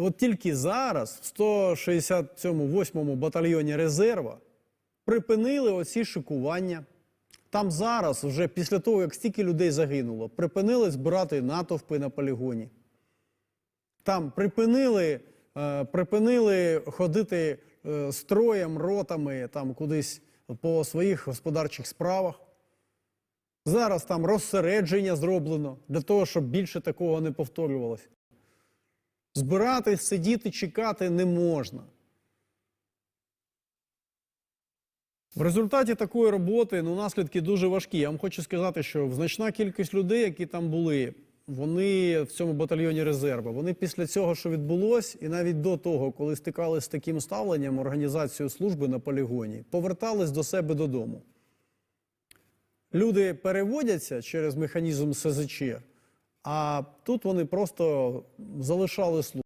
От тільки зараз, в 168-му батальйоні резерва, припинили оці шикування. Там зараз, вже після того, як стільки людей загинуло, припинили збирати натовпи на полігоні. Там припинили, е, припинили ходити е, строєм, ротами там кудись по своїх господарчих справах. Зараз там розсередження зроблено для того, щоб більше такого не повторювалося. Збирати, сидіти, чекати не можна. В результаті такої роботи ну, наслідки дуже важкі. Я вам хочу сказати, що значна кількість людей, які там були, вони в цьому батальйоні резерву, вони після цього, що відбулось, і навіть до того, коли стикалися з таким ставленням організацією служби на полігоні, повертались до себе додому. Люди переводяться через механізм СЗЧ, а тут вони просто залишали службу.